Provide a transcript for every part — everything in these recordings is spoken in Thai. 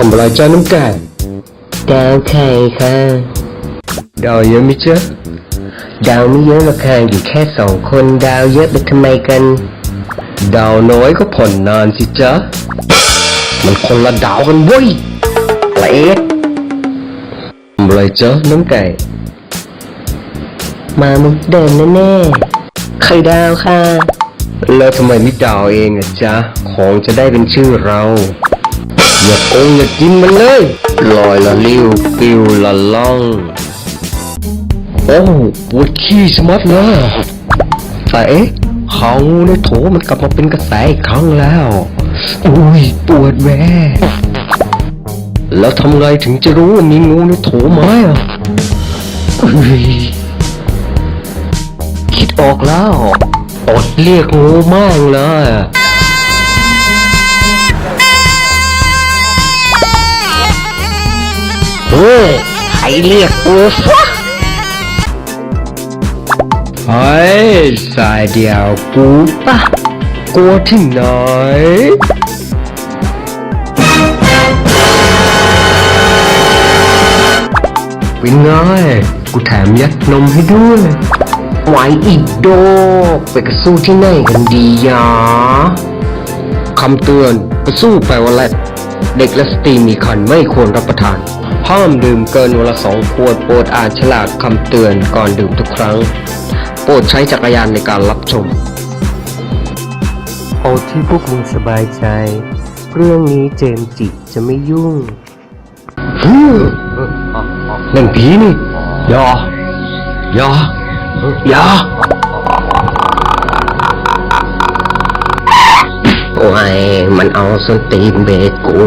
ทำอะไรจ้าน้ำแกงดาวไข่ค่ะ ดาวเยอะไหมจ๊ะดาวไม่เยอะหรอกค่ะอยู่แค่สองคนดาวเยอะไปทำไมกัน ดาวน้อยก็ผ่อนนานสิจ๊ะ มันคนละดาวกันเว้ยเอ๊ะทำอะไรจ๊ะน้ำไก่ มามุกเดิมแน่ๆไข่ดาวค่ะ แล้วทำไมไม่ดาวเองอะจ๊ะ ของจะได้เป็นชื่อเรา อย่าโกงอย่าจิ้มมันเลยลอยละลิ้วปิวละล่อง โอ้ปวดขี้สมัดเลยแต่เอ๊ะเขางูในโถมันกลับมาเป็นกระแสอีกครั้งแล้ว อุ้ยปวดแม่แล้วทำไงถึงจะรู้ว่ามีงูในโถไหมอะอุ้ยคิดออกแล้วอดเรียกงูมากเลย อะเฮ้ยใครเรียกกูฟะเฮ้ยสายเดียวกูปะกลัวที่ไหนเป็นไงกูแถมยัดนมให้ด้วยไหวอีกโดกไปกระสู้ที่ไหนกันดียะ คำเตือนกระสู้แปลว่าแรดเด็กและสตรีมีคันไม่ควรรับประทาน ห้ามดื่มเกินวันละสองขวดโปรดอ่านฉลากคำเตือนก่อนดื่มทุกครั้ง โปรดใช้จักรยานในการรับชม เอาที่พวกมึงสบายใจ เรื่องนี้เจมส์จิจะไม่ยุ่งเล่นผีนี่อย่าอย่าอย่า โอ้ยมันเอาส้นตีนเบกกู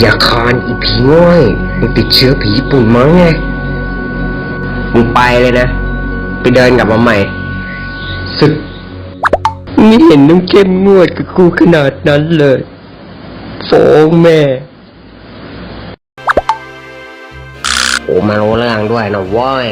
อย่าคานอีผีง่อยมึงติดเชื้อผีญี่ปุ่นมั้งไงมึงไปเลยนะ ไปเดินกลับมาใหม่สึกไม่เห็นน้ำเข้มงวดกับกูขนาดนั้นเลยฟ้องแม่โอ้มารู้เรื่องด้วยนะว้ย